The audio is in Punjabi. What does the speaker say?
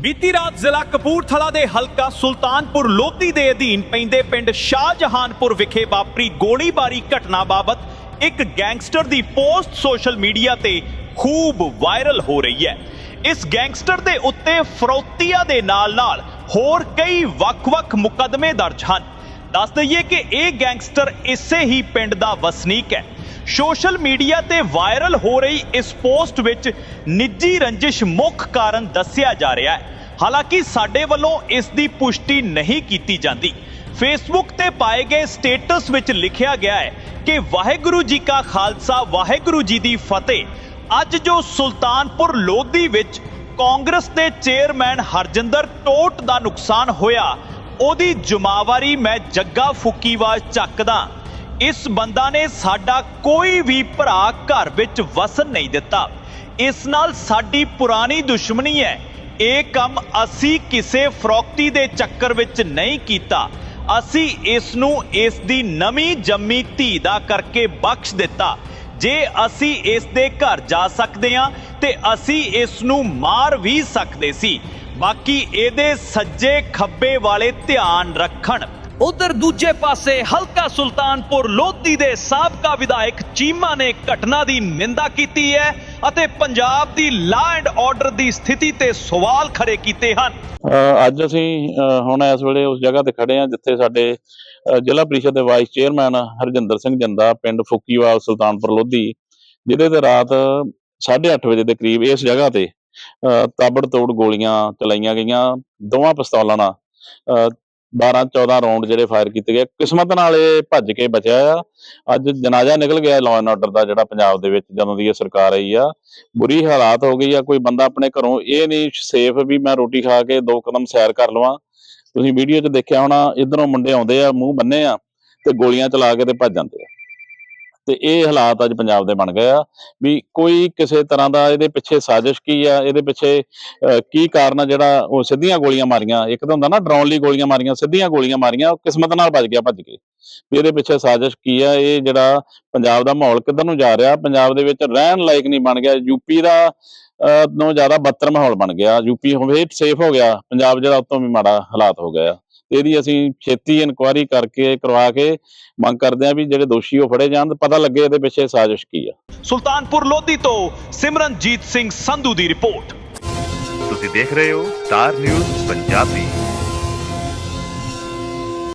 ਬੀਤੀ ਰਾਤ ਜ਼ਿਲ੍ਹਾ ਕਪੂਰਥਲਾ ਦੇ ਹਲਕਾ ਸੁਲਤਾਨਪੁਰ ਲੋਧੀ ਦੇ ਅਧੀਨ ਪੈਂਦੇ ਪਿੰਡ ਸ਼ਾਹਜਹਾਨਪੁਰ ਵਿਖੇ ਵਾਪਰੀ ਗੋਲੀਬਾਰੀ ਘਟਨਾ ਬਾਬਤ ਇੱਕ ਗੈਂਗਸਟਰ ਦੀ ਪੋਸਟ ਸੋਸ਼ਲ ਮੀਡੀਆ ਤੇ ਖੂਬ ਵਾਇਰਲ ਹੋ ਰਹੀ ਹੈ। ਇਸ ਗੈਂਗਸਟਰ ਦੇ ਉੱਤੇ ਫਰੋਤੀਆ ਦੇ ਨਾਲ-ਨਾਲ ਹੋਰ ਕਈ ਵੱਖ-ਵੱਖ ਮੁਕੱਦਮੇ ਦਰਜ ਹਨ। ਦੱਸ ਦਈਏ ਕਿ ਇਹ ਗੈਂਗਸਟਰ ਇਸੇ ਹੀ ਪਿੰਡ ਦਾ ਵਸਨੀਕ ਹੈ। ਸੋਸ਼ਲ ਮੀਡੀਆ ਤੇ ਵਾਇਰਲ ਹੋ ਰਹੀ ਇਸ ਪੋਸਟ ਵਿੱਚ ਨਿੱਜੀ ਰੰਜਿਸ਼ ਮੁੱਖ ਕਾਰਨ ਦੱਸਿਆ ਜਾ ਰਿਹਾ ਹੈ। ਹਾਲਾਂਕਿ ਸਾਡੇ ਵੱਲੋਂ ਇਸ ਦੀ ਪੁਸ਼ਟੀ ਨਹੀਂ ਕੀਤੀ ਜਾਂਦੀ। ਫੇਸਬੁੱਕ ਤੇ ਪਾਏ ਗਏ ਸਟੇਟਸ ਵਿੱਚ ਲਿਖਿਆ ਗਿਆ ਹੈ ਕਿ ਵਾਹਿਗੁਰੂ ਜੀ ਕਾ ਖਾਲਸਾ, ਵਾਹਿਗੁਰੂ ਜੀ ਦੀ ਫਤਿਹ। ਅੱਜ ਜੋ ਸੁਲਤਾਨਪੁਰ ਲੋਧੀ ਵਿੱਚ ਕਾਂਗਰਸ ਦੇ ਚੇਅਰਮੈਨ ਹਰਜਿੰਦਰ ਟੋਟ ਦਾ ਨੁਕਸਾਨ ਹੋਇਆ, ਉਹਦੀ ਜ਼ਿੰਮੇਵਾਰੀ ਮੈਂ ਜੱਗਾ ਫੁੱਕੀਵਾਲ ਚੱਕਦਾ। ਇਸ ਬੰਦਾ ਨੇ ਸਾਡਾ ਕੋਈ ਵੀ ਭਰਾ ਘਰ ਵਿੱਚ ਵਸਣ ਨਹੀਂ ਦਿੱਤਾ। ਇਸ ਨਾਲ ਸਾਡੀ ਪੁਰਾਣੀ ਦੁਸ਼ਮਣੀ ਹੈ। ਇਹ ਕੰਮ ਅਸੀਂ ਕਿਸੇ ਫਰੋਕਤੀ ਦੇ ਚੱਕਰ ਵਿੱਚ ਨਹੀਂ ਕੀਤਾ। ਅਸੀਂ ਇਸ ਨੂੰ ਇਸ ਦੀ ਨਵੀਂ ਜੰਮੀ ਧੀ ਦਾ ਕਰਕੇ ਬਖਸ਼ ਦਿੱਤਾ। ਜੇ ਅਸੀਂ ਇਸ ਦੇ ਘਰ ਜਾ ਸਕਦੇ ਹਾਂ ਤੇ ਅਸੀਂ ਇਸ ਨੂੰ ਮਾਰ ਵੀ ਸਕਦੇ ਸੀ। ਬਾਕੀ ਇਹਦੇ ਸੱਜੇ ਖੱਬੇ ਵਾਲੇ ਧਿਆਨ ਰੱਖਣ। ਉਧਰ ਦੂਜੇ ਪਾਸੇ ਹਲਕਾ ਸੁਲਤਾਨਪੁਰ ਲੋਧੀ ਦੇ ਸਾਬਕਾ ਵਿਧਾਇਕ ਚੀਮਾ ਨੇ ਘਟਨਾ ਦੀ ਨਿੰਦਾ ਕੀਤੀ ਹੈ ਅਤੇ ਪੰਜਾਬ ਦੀ ਲਾ ਐਂਡ ਆਰਡਰ ਦੀ ਸਥਿਤੀ ਤੇ ਸਵਾਲ ਖੜੇ ਕੀਤੇ ਹਨ। ਅੱਜ ਅਸੀਂ ਹੁਣ ਇਸ ਵੇਲੇ ਉਸ ਜਗ੍ਹਾ ਤੇ ਖੜੇ ਹਾਂ ਜਿੱਥੇ ਸਾਡੇ ਜ਼ਿਲ੍ਹਾ ਪ੍ਰੀਸ਼ਦ ਦੇ ਵਾਈਸ ਚੇਅਰਮੈਨ ਹਰਜਿੰਦਰ ਸਿੰਘ ਜੰਦਾ ਪਿੰਡ ਫੁੱਕੀਵਾਲ ਸੁਲਤਾਨਪੁਰ ਲੋਧੀ, ਜਿਹਦੇ ਤੇ ਰਾਤ 8:30 ਵਜੇ ਦੇ ਕਰੀਬ ਇਸ ਜਗ੍ਹਾ ਤੇ ਤਾਬੜ ਤੋੜ ਗੋਲੀਆਂ ਚਲਾਈਆਂ ਗਈਆਂ, ਦੋਵਾਂ ਪਿਸਤੌਲਾਂ ਨਾਲ। 12 14 ਰਾਉਂਡ ਜਿਹੜੇ ਫਾਇਰ ਕੀਤੇ ਗਏ। ਕਿਸਮਤ ਨਾਲ ਇਹ ਭੱਜ ਕੇ ਬਚਿਆ ਆ। ਅੱਜ ਜਨਾਜ਼ਾ ਨਿਕਲ ਗਿਆ ਲਾਅ ਐਂਡ ਆਰਡਰ ਦਾ, ਜਿਹੜਾ ਪੰਜਾਬ ਦੇ ਵਿੱਚ ਜਦੋਂ ਦੀ ਇਹ ਸਰਕਾਰ ਆਈ ਆ। ਬੁਰੀ ਹਾਲਾਤ ਹੋ ਗਈ ਆ, ਕੋਈ ਬੰਦਾ ਆਪਣੇ ਘਰੋਂ ਇਹ ਨਹੀਂ ਸੇਫ ਵੀ ਮੈਂ ਰੋਟੀ ਖਾ ਕੇ ਦੋ ਕਦਮ ਸੈਰ ਕਰ ਲਵਾਂ। ਤੁਸੀਂ ਵੀਡੀਓ 'ਚ ਦੇਖਿਆ ਹੋਣਾ, ਇਧਰੋਂ ਮੁੰਡੇ ਆਉਂਦੇ ਆ, ਮੂੰਹ ਬੰਨੇ ਆ ਤੇ ਗੋਲੀਆਂ ਚਲਾ ਕੇ ਤੇ ਭੱਜ ਜਾਂਦੇ ਆ। ਤੇ ਇਹ ਹਾਲਾਤ ਅੱਜ ਪੰਜਾਬ ਦੇ ਬਣ ਗਏ ਆ ਵੀ ਕੋਈ ਕਿਸੇ ਤਰ੍ਹਾਂ ਦਾ ਇਹਦੇ ਪਿੱਛੇ ਸਾਜ਼ਿਸ਼ ਕੀ ਆ ਇਹਦੇ ਪਿੱਛੇ ਅਹ, ਕੀ ਕਾਰਨ ਆ ਜਿਹੜਾ ਉਹ ਸਿੱਧੀਆਂ ਗੋਲੀਆਂ ਮਾਰੀਆਂ ਇੱਕ ਤਾਂ ਹੁੰਦਾ ਨਾ ਡਰਾਉਣ ਲਈ ਗੋਲੀਆਂ ਮਾਰੀਆਂ ਸਿੱਧੀਆਂ ਗੋਲੀਆਂ ਮਾਰੀਆਂ ਉਹ ਕਿਸਮਤ ਨਾਲ ਬਚ ਗਿਆ ਭੱਜ ਕੇ। ਵੀ ਇਹਦੇ ਪਿੱਛੇ ਸਾਜ਼ਿਸ਼ ਕੀ ਆ ਇਹ ਜਿਹੜਾ ਪੰਜਾਬ ਦਾ ਮਾਹੌਲ ਕਿੱਧਰ ਨੂੰ ਜਾ ਰਿਹਾ ਪੰਜਾਬ ਦੇ ਵਿੱਚ ਰਹਿਣ ਲਾਇਕ ਨਹੀਂ ਬਣ ਗਿਆ ਯੂਪੀ ਦਾ ਅਹ, ਨੂੰ ਜ਼ਿਆਦਾ ਬੱਤਰ ਮਾਹੌਲ ਬਣ ਗਿਆ ਯੂਪੀ ਹੋਵੇ ਸੇਫ ਹੋ ਗਿਆ ਪੰਜਾਬ ਜਿਹੜਾ ਉਤੋਂ ਵੀ ਮਾੜਾ ਹਾਲਾਤ ਹੋ ਗਿਆ ਇਹਦੀ ਅਸੀਂ ਛੇਤੀ ਇਨਕੁਆਇਰੀ ਕਰਕੇ ਕਰਵਾ ਕੇ ਮੰਗ ਕਰਦੇ ਆ ਵੀ ਜਿਹੜੇ ਦੋਸ਼ੀ ਉਹ ਫੜੇ ਜਾਣ ਤੇ ਪਤਾ ਲੱਗੇ ਇਹਦੇ ਪਿੱਛੇ ਸਾਜ਼ਿਸ਼ ਕੀ ਆ। ਸੁਲਤਾਨਪੁਰ ਲੋਧੀ ਤੋਂ ਸਿਮਰਨਜੀਤ ਸਿੰਘ ਸੰਧੂ ਦੀ ਰਿਪੋਰਟ। ਤੁਸੀਂ ਦੇਖ ਰਹੇ ਹੋ ਸਟਾਰ ਨਿਊਜ਼ ਪੰਜਾਬੀ।